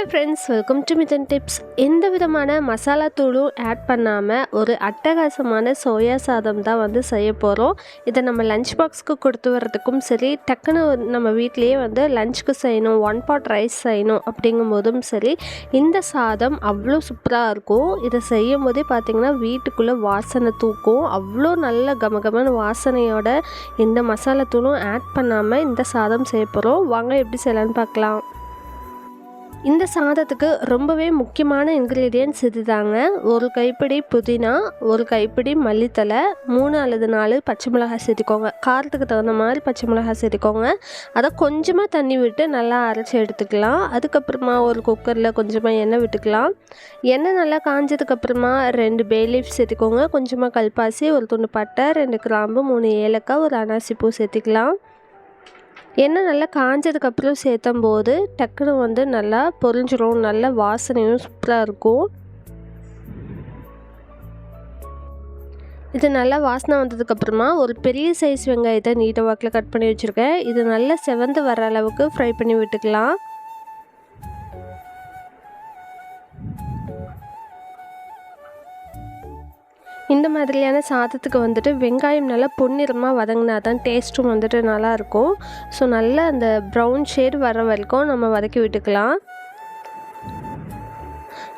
Hello friends welcome to Mithan tips எந்த விதமான மசாலா தூளும் ஆட் பண்ணாமல் ஒரு அட்டகாசமான சோயா சாதம் தான் வந்து செய்ய போகிறோம் இதை நம்ம லஞ்ச் பாக்ஸ்க்கு கொடுத்து வர்றதுக்கும் சரி டக்குன்னு நம்ம வீட்லேயே வந்து லஞ்சுக்கு செய்யணும் ஒன் பாட் ரைஸ் செய்யணும் அப்படிங்கும் போதும் சரி இந்த சாதம் அவ்வளோ சூப்பராக இருக்கும். இதை செய்யும் போதே பார்த்திங்கன்னா வீட்டுக்குள்ளே வாசனை தூக்கும். அவ்வளோ நல்ல கமகமான வாசனையோட எந்த மசாலா தூளும் ஆட் பண்ணாமல் இந்த சாதம் செய்ய போகிறோம் வாங்க எப்படி செய்யலான்னு பார்க்கலாம். இந்த சாதத்துக்கு ரொம்பவே முக்கியமான இன்க்ரீடியன்ட்ஸ் இதுதாங்க. ஒரு கைப்பிடி புதினா ஒரு கைப்பிடி மல்லித்தலை மூணு அல்லது நாலு பச்சை மிளகாய் சேர்த்துக்கோங்க. காரத்துக்கு தகுந்த மாதிரி பச்சை மிளகாய் சேர்த்துக்கோங்க. அதை கொஞ்சமாக தண்ணி விட்டு நல்லா அரைச்சி எடுத்துக்கலாம். அதுக்கப்புறமா ஒரு குக்கரில் கொஞ்சமாக எண்ணெய் விட்டுக்கலாம். எண்ணெய் நல்லா காஞ்சதுக்கப்புறமா ரெண்டு பே லீஃப் சேர்த்துக்கோங்க. கொஞ்சமாக கல்பாசி ஒரு துண்டு பட்டை ரெண்டு கிராம்பு மூணு ஏலக்காய் ஒரு அனாசி பூ சேர்த்துக்கலாம். எண்ணெய் நல்லா காஞ்சதுக்கப்புறம் சேர்த்தும் போது டக்குனு வந்து நல்லா பொரிஞ்சிடும் நல்ல வாசனையும் சூப்பராக இருக்கும். இது நல்லா வாசனை வந்ததுக்கப்புறமா ஒரு பெரிய சைஸ் வெங்காயத்தை நீட்ட வாக்கில் கட் பண்ணி வச்சுருக்கேன். இது நல்லா செவந்து வர அளவுக்கு ஃப்ரை பண்ணி விட்டுக்கலாம். இந்த மாதிரியான சாதத்துக்கு வந்துட்டு வெங்காயம் நல்லா பொன்னிறமாக வதங்கினா தான் டேஸ்ட்டும் வந்துட்டு நல்லாயிருக்கும். ஸோ நல்லா அந்த ப்ரௌன் ஷேட் வர வரைக்கும் நம்ம வதக்கி விட்டுக்கலாம்.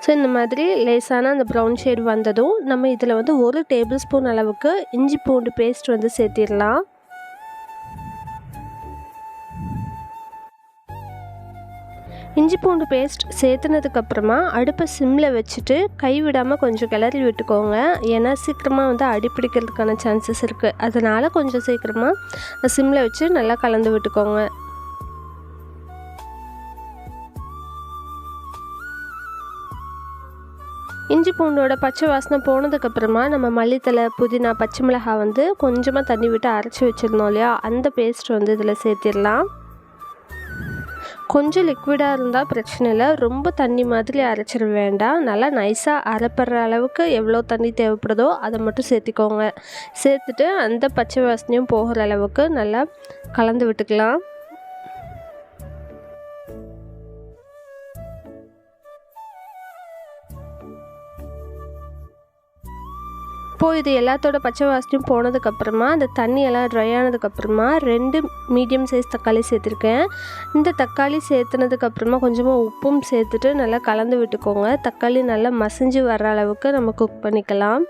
ஸோ இந்த மாதிரி லேசான அந்த ப்ரௌன் ஷேட் வந்ததும் நம்ம இதில் வந்து ஒரு டேபிள் ஸ்பூன் அளவுக்கு இஞ்சி பூண்டு பேஸ்ட் வந்து சேர்த்திடலாம். இஞ்சி பூண்டு பேஸ்ட் சேர்த்துனதுக்கப்புறமா அடுப்பை சிம்மில் வச்சுட்டு கை விடாமல் கொஞ்சம் கிளறி விட்டுக்கோங்க. ஏன்னா சீக்கிரமாக வந்து அடி பிடிக்கிறதுக்கான சான்சஸ் இருக்குது அதனால் கொஞ்சம் சீக்கிரமாக சிம்மில் வச்சு நல்லா கலந்து விட்டுக்கோங்க. இஞ்சி பூண்டோட பச்சை வாசனை போனதுக்கப்புறமா நம்ம மல்லித்தலை புதினா பச்சை மிளகாய் வந்து கொஞ்சமாக தண்ணி விட்டு அரைச்சி வச்சுருந்தோம் இல்லையா? அந்த பேஸ்ட் வந்து இதில் சேர்த்திடலாம். கொஞ்சம் லிக்விடாக இருந்தால் பிரச்சனை இல்லை. ரொம்ப தண்ணி மாதிரி அரைச்சிட வேண்டாம். நல்லா நைஸாக அரைப்படுற அளவுக்கு எவ்வளோ தண்ணி தேவைப்படுதோ அதை மட்டும் சேர்த்திக்கோங்க. சேர்த்துட்டு அந்த பச்சை வாசனையும் போகிற அளவுக்கு நல்லா கலந்து விட்டுக்கலாம். இப்போது இது எல்லாத்தோட பச்சை வாசனையும் போனதுக்கப்புறமா அந்த தண்ணி எல்லாம் ட்ரை ஆனதுக்கப்புறமா ரெண்டு மீடியம் சைஸ் தக்காளி சேர்த்துருக்கேன். இந்த தக்காளி சேர்த்துனதுக்கப்புறமா கொஞ்சமாக உப்பும் சேர்த்துட்டு நல்லா கலந்து விட்டுக்கோங்க. தக்காளி நல்லா மசிஞ்சு வர்ற அளவுக்கு நம்ம குக் பண்ணிக்கலாம்.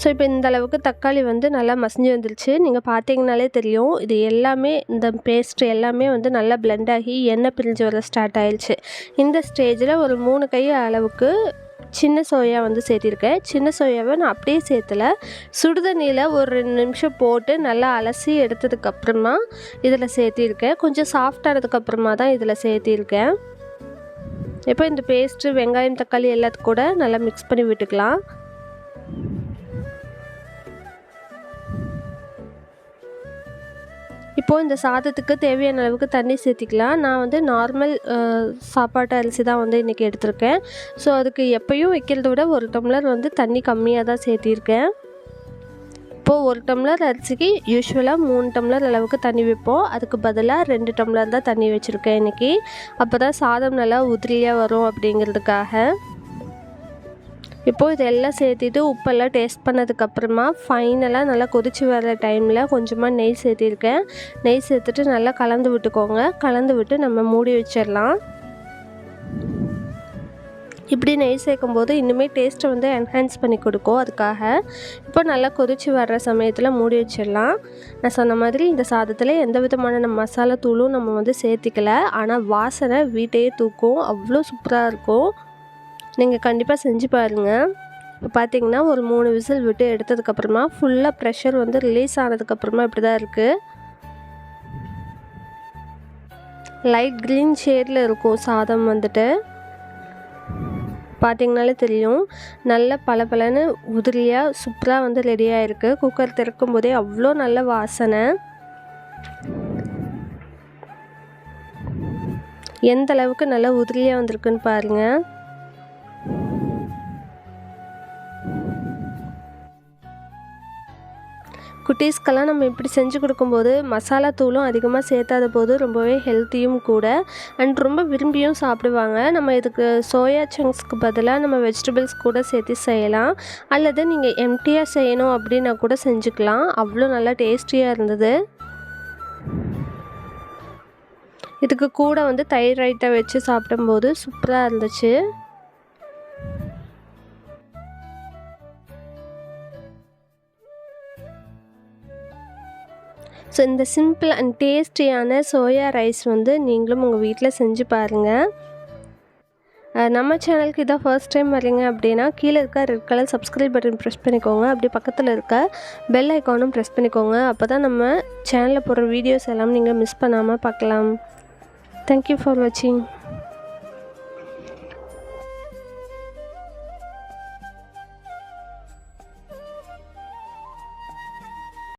ஸோ இப்போ இந்த அளவுக்கு தக்காளி வந்து நல்லா மசிஞ்சு வந்துருச்சு. நீங்கள் பார்த்தீங்கனாலே தெரியும். இது எல்லாமே இந்த பேஸ்ட் எல்லாமே வந்து நல்லா பிளெண்ட் ஆகி எண்ணெய் பிரிஞ்சு வர ஸ்டார்ட் ஆயிடுச்சு இந்த ஸ்டேஜில் ஒரு மூணு கை அளவுக்கு சின்ன சோயா வந்து சேர்த்திருக்கேன். சின்ன சோயாவை நான் அப்படியே சேர்த்தல. சுடுதண்ணியில் ஒரு ரெண்டு நிமிஷம் போட்டு நல்லா அலசி எடுத்ததுக்கப்புறமா இதில் சேர்த்திருக்கேன். கொஞ்சம் சாஃப்டானதுக்கப்புறமா தான் இதில் சேர்த்திருக்கேன். இப்போ இந்த பேஸ்ட்டு வெங்காயம் தக்காளி எல்லாத்துக்கும் கூட நல்லா மிக்ஸ் பண்ணி விட்டுக்கலாம். இப்போது இந்த சாதத்துக்கு தேவையான அளவுக்கு தண்ணி சேர்த்திக்கலாம். நான் வந்து நார்மல் சாப்பாட்டு அரிசி தான் வந்து இன்றைக்கி எடுத்திருக்கேன். ஸோ அதுக்கு எப்பயும் வைக்கிறத விட ஒரு டம்ளர் வந்து தண்ணி கம்மியாக தான் சேர்த்திருக்கேன். இப்போது ஒரு டம்ளர் அரிசிக்கு யூஸ்வலாக மூணு டம்ளர் அளவுக்கு தண்ணி வைப்போம். அதுக்கு பதிலாக ரெண்டு டம்ளர் தான் தண்ணி வச்சுருக்கேன் இன்றைக்கி அப்போ தான் சாதம் நல்லா உதிரியாக வரும் அப்படிங்கிறதுக்காக. இப்போது இதெல்லாம் சேர்த்திட்டு உப்பெல்லாம் டேஸ்ட் பண்ணதுக்கப்புறமா ஃபைனலாக நல்லா கொதிச்சு வர டைமில் கொஞ்சமாக நெய் சேர்த்திருக்கேன். நெய் சேர்த்துட்டு நல்லா கலந்து விட்டுக்கோங்க. கலந்து விட்டு நம்ம மூடி வச்சிடலாம். இப்படி நெய் சேர்க்கும்போது இன்னுமே டேஸ்ட்டை வந்து என்ஹான்ஸ் பண்ணி கொடுக்கும் அதுக்காக. இப்போ நல்லா கொதிச்சு வர்ற சமயத்தில் மூடி வச்சிடலாம். நான் சொன்ன மாதிரி இந்த சாதத்தில் எந்த விதமான நம்ம மசாலா தூளும் நம்ம வந்து சேர்த்திக்கல. ஆனால் வாசனை வீட்டையே தூக்கும். அவ்வளோ சூப்பராக இருக்கும். நீங்கள் கண்டிப்பாக செஞ்சு பாருங்கள் இப்போ பார்த்தீங்கன்னா ஒரு மூணு விசில் விட்டு எடுத்ததுக்கப்புறமா ஃபுல்லாக ப்ரெஷர் வந்து ரிலீஸ் ஆனதுக்கப்புறமா இப்படி தான் இருக்குது லைட் க்ரீன் ஷேடில் இருக்கும் சாதம் வந்துட்டு. பார்த்தீங்கனாலே தெரியும். நல்ல பளபளன்னு உதிரியாக சூப்பராக வந்து ரெடியாக இருக்குது குக்கர் திறக்கும் போதே அவ்வளோ நல்ல வாசனை. எந்த அளவுக்கு நல்லா உதிரியாக வந்திருக்குன்னு பாருங்கள் குட்டீஸ்க்கெல்லாம் நம்ம இப்படி செஞ்சு கொடுக்கும்போது மசாலா தூளும் அதிகமாக சேர்த்தாத போது ரொம்பவே ஹெல்த்தியும் கூட. அண்ட் ரொம்ப விரும்பியும் சாப்பிடுவாங்க. நம்ம இதுக்கு சோயா சங்க்ஸ்க்கு பதிலாக நம்ம வெஜிடபிள்ஸ் கூட சேர்த்து செய்யலாம். அல்லது நீங்கள் எம்டியாக செய்யணும் அப்படின்னா கூட செஞ்சுக்கலாம். அவ்வளோ நல்லா டேஸ்டியாக இருந்தது. இதுக்கு கூட வந்து தயிர் ரைட்டை வச்சு சாப்பிடும்போது சூப்பராக இருந்துச்சு. ஸோ இந்த சிம்பிள் அண்ட் டேஸ்டியான சோயா ரைஸ் வந்து நீங்களும் உங்கள் வீட்டில் செஞ்சு பாருங்கள் நம்ம சேனலுக்கு இதான் ஃபர்ஸ்ட் டைம் வரீங்க அப்படின்னா கீழே இருக்க red colour subscribe button press பண்ணிக்கோங்க. அப்படி பக்கத்தில் இருக்க பெல் ஐக்கானும் ப்ரெஸ் பண்ணிக்கோங்க. அப்போ தான் நம்ம சேனலில் போடுற வீடியோஸ் எல்லாம் நீங்கள் மிஸ் பண்ணாமல் பார்க்கலாம். தேங்க்யூ ஃபார் வாட்சிங்